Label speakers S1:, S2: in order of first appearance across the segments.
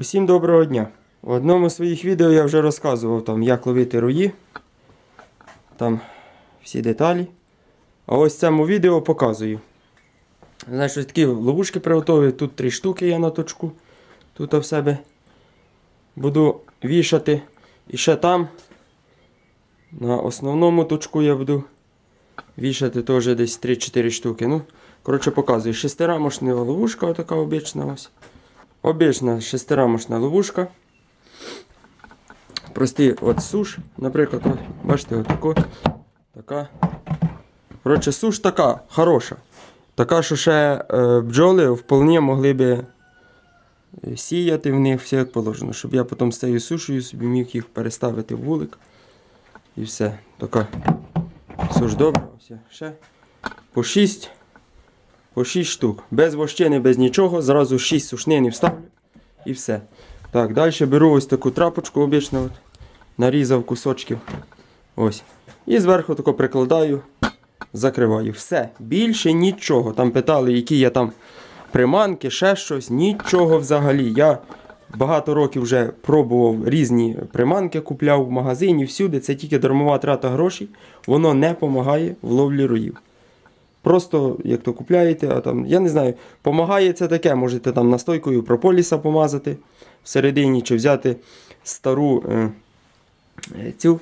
S1: Усім доброго дня! В одному з своїх відео я вже розказував, там, як ловити рої. Там всі деталі. А ось цьому відео показую. Знаєш, ось такі ловушки приготовив. Тут три штуки я на точку. Тут в себе буду вішати. І ще там. На основному точку я буду вішати теж десь 3-4 штуки. Ну, коротше, показую. Шестирамошна ловушка, така обична ось. Обична шестирамошна ловушка. Простий от суш, наприклад, от, бачите, отако. Така. Коротше, суш така хороша. Така, що ще е, бджоли вполне могли би е, сіяти в них все як положено, щоб я потім з цією сушею собі міг їх переставити в вулик. І все. Така суш добра. Все. Ще по 6 по 6 штук. Без вощини, без нічого. Зразу 6 сушнинів ставлю і все. Так, далі беру ось таку трапочку обічно, от, нарізав кусочків. Ось. І зверху тако прикладаю, закриваю. Все. Більше нічого. Там питали, які я там приманки, ще щось. Нічого взагалі. Я багато років вже пробував різні приманки, купляв в магазині, всюди. Це тільки дармова трата грошей. Воно не допомагає в ловлі роїв. Просто як то купляєте, а там, я не знаю, помагає це таке, можете там настойкою прополіса помазати всередині, чи взяти стару е, е, цю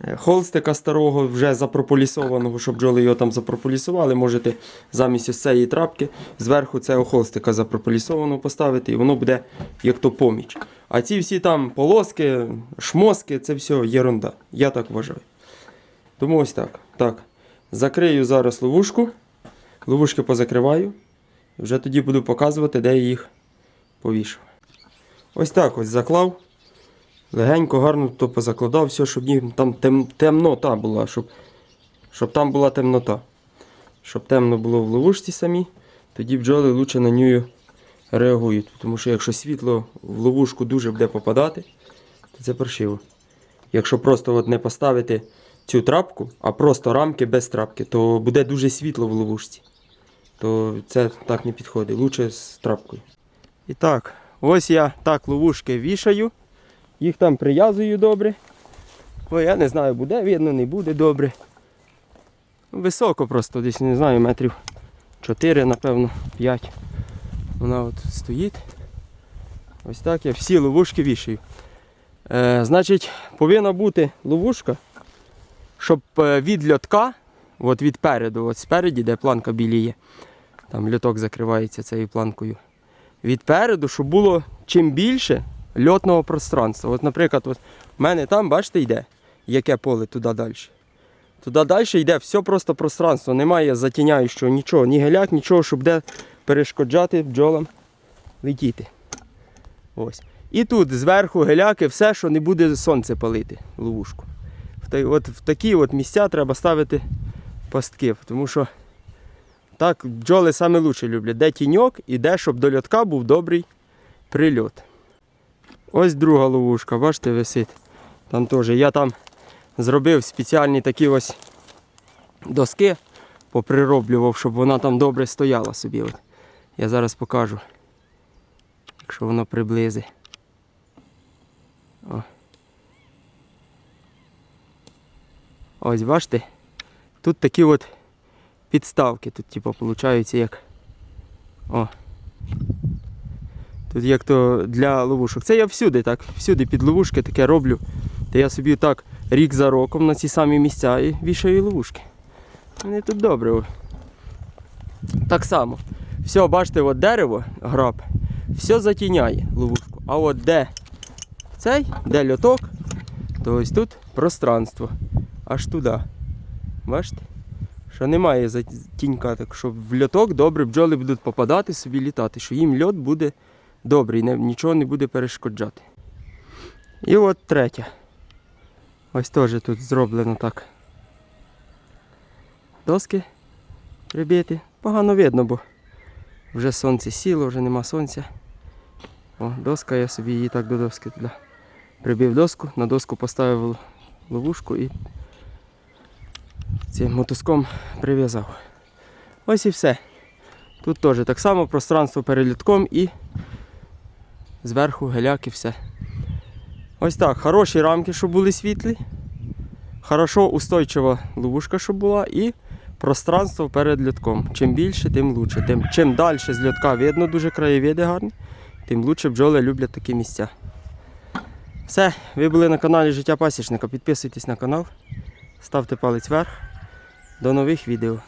S1: е, холстика старого, вже запрополісованого, щоб бджоли його там запрополісували. Можете замість ось цієї трапки зверху цього холстика запрополісованого поставити, і воно буде як то поміч. А ці всі там полоски, шмоски, це все єрунда. Я так вважаю. Тому ось так. Так. Закрию зараз ловушку. Ловушки позакриваю. Вже тоді буду показувати, де я їх повішав. Ось так ось заклав. Легенько, гарно то позакладав, все, щоб там тем, темнота була, щоб, щоб там була темнота. Щоб темно було в ловушці самі, тоді бджоли лучше на нього реагують. Тому що якщо світло в ловушку дуже буде попадати, то це паршиво. Якщо просто от не поставити цю трапку, а просто рамки без трапки, то буде дуже світло в ловушці. То це так не підходить. Лучше з трапкою. І так, ось я так ловушки вішаю. Їх там прив'язую добре. Ой, я не знаю, буде видно, не буде добре. Високо просто, десь не знаю, метрів 4, напевно, 5. Вона от стоїть. Ось так я всі ловушки вішаю. Е, значить, повинна бути ловушка, щоб е, від льотка, от від переду, от спереді, де планка біліє, там льоток закривається цією планкою. Від переду, щоб було чим більше льотного пространства. От, наприклад, от в мене там, бачите, йде, яке поле туди далі. Туди далі йде все просто пространство, немає затіняючого нічого, ні геляк, нічого, щоб де перешкоджати бджолам летіти. Ось. І тут зверху геляки, все, що не буде сонце палити ловушку. От, в такі от місця треба ставити пастки, тому що так бджоли саме лучше люблять. Де тіньок і де, щоб до льотка був добрий прильот. Ось друга ловушка, бачите, висить. Там теж. Я там зробив спеціальні такі ось доски, поприроблював, щоб вона там добре стояла собі. От. Я зараз покажу, якщо воно приблизить. Ось бачите? Тут такі от підставки. Тут, типу, виходить як. О. Тут як то для ловушок. Це я всюди так, всюди під ловушки таке роблю. Та я собі так рік за роком на ці самі місця і вішаю ловушки. Вони тут добре. Так само. Все, бачите, от дерево, граб, все затіняє ловушку. А от де цей, де льоток, то ось тут пространство. Аж туди. Бачите? Що немає затінька, так що в льоток добре бджоли будуть попадати, собі літати, що їм льот буде добрий, нічого не буде перешкоджати. І от третя. Ось теж тут зроблено так. Доски прибиті. Погано видно, бо вже сонце сіло, вже нема сонця. О, доска, я собі її так до доски туди. Прибив доску, на доску поставив ловушку і цим мотузком прив'язав. Ось і все. Тут теж так само пространство перед літком і Зверху геляк і все. Ось так, хороші рамки, щоб були світлі. Хорошо устойчива ловушка, щоб була, і пространство перед льотком. Чим більше, тим лучше. Тим, чим далі з льотка видно дуже краєвиди гарні, тим лучше бджоли люблять такі місця. Все, ви були на каналі Життя Пасічника. Підписуйтесь на канал, ставте палець вверх. До нових відео.